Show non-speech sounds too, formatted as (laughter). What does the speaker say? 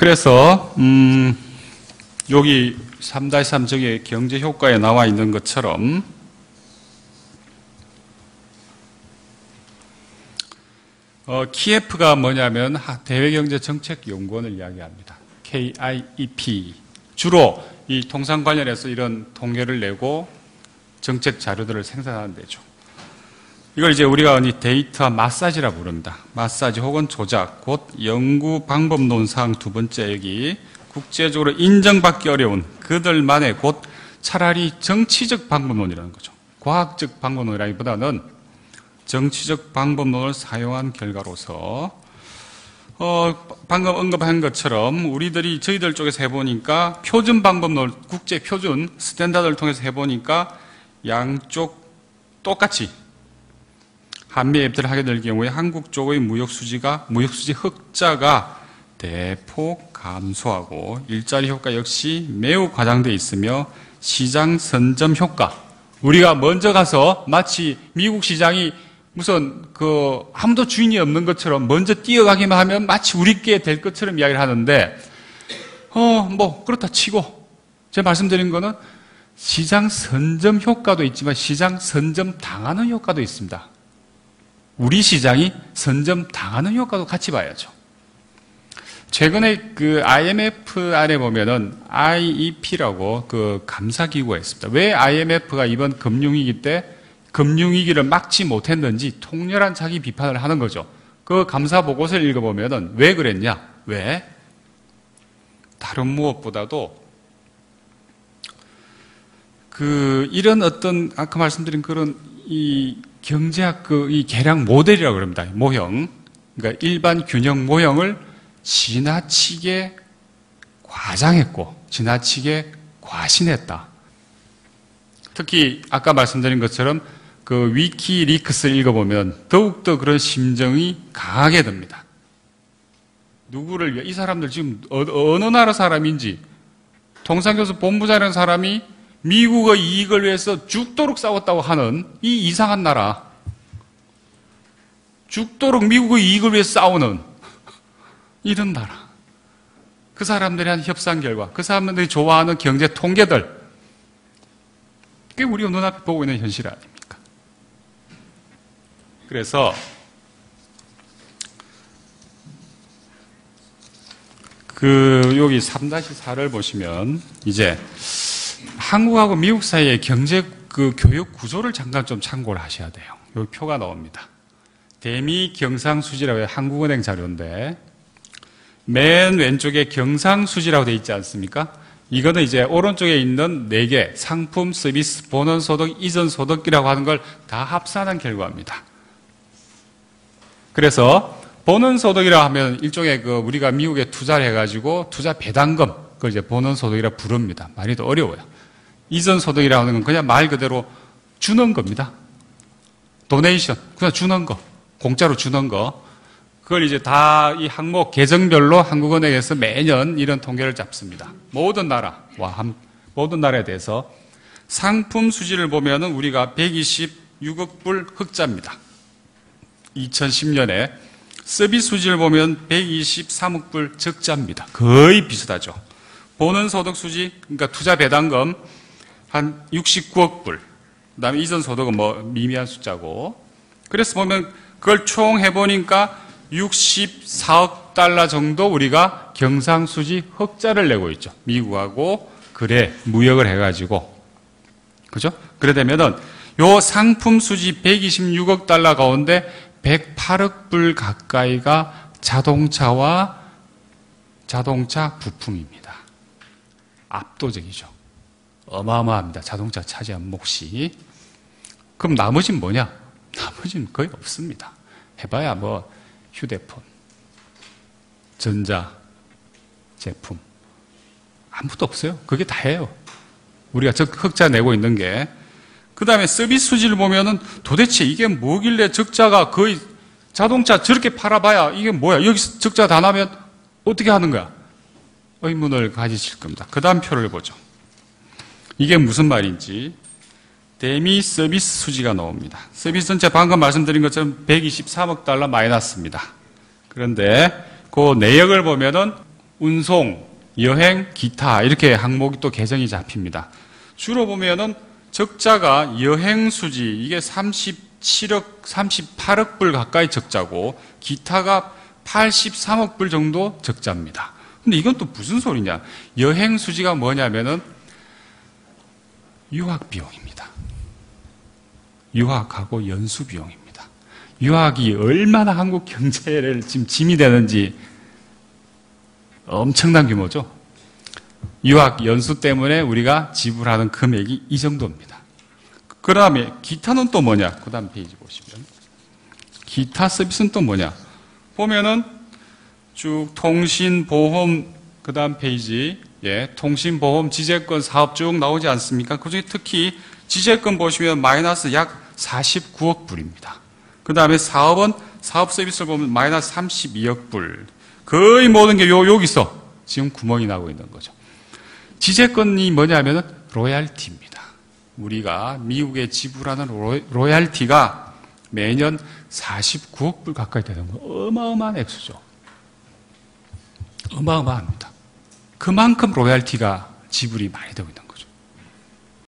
그래서 음, 여기 3-3 저기 경제 효과에 나와 있는 것처럼 어, KF가 뭐냐면 대외경제정책연구원을 이야기합니다. KIEP 주로 이 통상 관련해서 이런 통계를 내고 정책 자료들을 생산하는 데죠. 이걸 이제 우리가 이 데이터 마사지라 부릅니다. 마사지 혹은 조작, 곧 연구 방법 논상 두 번째 여기 국제적으로 인정받기 어려운 그들만의 곧 차라리 정치적 방법론이라는 거죠. 과학적 방법론이라기보다는 정치적 방법론을 사용한 결과로서 어, 방금 언급한 것처럼 우리들이 저희들 쪽에서 해보니까 표준 방법론, 국제 표준 스탠다드를 통해서 해보니까 양쪽 똑같이 한미 앱들을 하게 될 경우에 한국 쪽의 무역 수지가 무역 수지 흑자가 대폭 감소하고 일자리 효과 역시 매우 과장되어 있으며 시장 선점 효과 우리가 먼저 가서 마치 미국 시장이 무슨 그 아무도 주인이 없는 것처럼 먼저 뛰어가기만 하면 마치 우리께 될 것처럼 이야기를 하는데 어 뭐 그렇다 치고 제가 말씀드린 거는 시장 선점 효과도 있지만 시장 선점 당하는 효과도 있습니다. 우리 시장이 선점 당하는 효과도 같이 봐야죠. 최근에 그 IMF 안에 보면은 IEP라고 그 감사기구가 있습니다. 왜 IMF가 이번 금융위기 때 금융위기를 막지 못했는지 통렬한 자기 비판을 하는 거죠. 그 감사 보고서를 읽어보면은 왜 그랬냐? 왜? 다른 무엇보다도 그 이런 어떤 아까 말씀드린 그런 이 경제학 그이 계량 모델이라고 그럽니다. 모형. 그러니까 일반 균형 모형을 지나치게 과장했고 지나치게 과신했다. 특히 아까 말씀드린 것처럼 그 위키리크스를 읽어보면 더욱더 그런 심정이 강하게 됩니다. 누구를 위해 이 사람들 지금 어, 어느 나라 사람인지 통상교수 본부장이라는 사람이 미국의 이익을 위해서 죽도록 싸웠다고 하는 이 이상한 나라. 죽도록 미국의 이익을 위해 싸우는 이런 나라. 그 사람들이 한 협상 결과 그 사람들이 좋아하는 경제 통계들. 그게 우리가 눈앞에 보고 있는 현실 아닙니까? 그래서 그 여기 3-4를 보시면 이제 한국하고 미국 사이의 경제 그 교육 구조를 잠깐 좀 참고를 하셔야 돼요. 여기 표가 나옵니다. 대미 경상수지라고 해요. 한국은행 자료인데 맨 왼쪽에 경상수지라고 되어 있지 않습니까? 이거는 이제 오른쪽에 있는 네 개 상품, 서비스, 본원 소득, 이전 소득이라고 하는 걸 다 합산한 결과입니다. 그래서 본원 소득이라 하면 일종의 그 우리가 미국에 투자를 해가지고 투자 배당금 그걸 이제 본원 소득이라 부릅니다. 더 어려워요. 이전 소득이라고 하는 건 그냥 말 그대로 주는 겁니다. 도네이션 그냥 주는 거 공짜로 주는 거 그걸 이제 다 이 항목 계정별로 한국은행에서 매년 이런 통계를 잡습니다. 모든 나라와 모든 나라에 대해서 상품 수지를 보면은 우리가 126억 불 흑자입니다. 2010년에 서비스 수지를 보면 123억 불 적자입니다. 거의 비슷하죠. 보는 소득 수지, 그러니까 투자 배당금 한 69억 불. 그 다음에 이전 소득은 뭐 미미한 숫자고. 그래서 보면 그걸 총 해보니까 64억 달러 정도 우리가 경상수지 흑자를 내고 있죠. 미국하고 그래 무역을 해가지고 그죠? 그래 되면은 요 상품 수지 126억 달러 가운데 108억 불 가까이가 자동차와 자동차 부품입니다. 압도적이죠. 어마어마합니다. 자동차 차지한 몫이. 그럼 나머지는 뭐냐? (laughs) 나머지는 거의 없습니다. 해봐야 뭐 휴대폰, 전자 제품 아무것도 없어요. 그게 다예요. 우리가 적 흑자 내고 있는 게. 그 다음에 서비스 수지를 보면은 도대체 이게 뭐길래 적자가 거의 자동차 저렇게 팔아봐야 이게 뭐야? 여기서 적자 다 나면 어떻게 하는 거야? 의문을 가지실 겁니다. 그 다음 표를 보죠. 이게 무슨 말인지 대미 서비스 수지가 나옵니다. 서비스 전체 방금 말씀드린 것처럼 123억 달러 마이너스입니다. 그런데 그 내역을 보면은 운송, 여행, 기타 이렇게 항목이 또 개정이 잡힙니다. 주로 보면은 적자가 여행 수지 이게 37억, 38억 불 가까이 적자고 기타가 83억 불 정도 적자입니다. 근데 이건 또 무슨 소리냐? 여행 수지가 뭐냐면은 유학 비용입니다. 유학하고 연수 비용입니다. 유학이 얼마나 한국 경제를 지금 짐이 되는지 엄청난 규모죠. 유학 연수 때문에 우리가 지불하는 금액이 이 정도입니다. 그 다음에 기타는 또 뭐냐? 그 다음 페이지 보시면. 기타 서비스는 또 뭐냐? 보면은 쭉 통신 보험, 그 다음 페이지, 예, 통신보험 지재권 사업 쭉 나오지 않습니까? 그 중에 특히 지재권 보시면 마이너스 약 49억 불입니다. 그 다음에 사업은 사업 서비스를 보면 마이너스 32억 불. 거의 모든 게 요, 여기서 지금 구멍이 나고 있는 거죠. 지재권이 뭐냐면은 로얄티입니다. 우리가 미국에 지불하는 로, 얄티가 매년 49억 불 가까이 되는 거 어마어마한 액수죠. 어마어마합니다. 그만큼 로얄티가 지불이 많이 되고 있는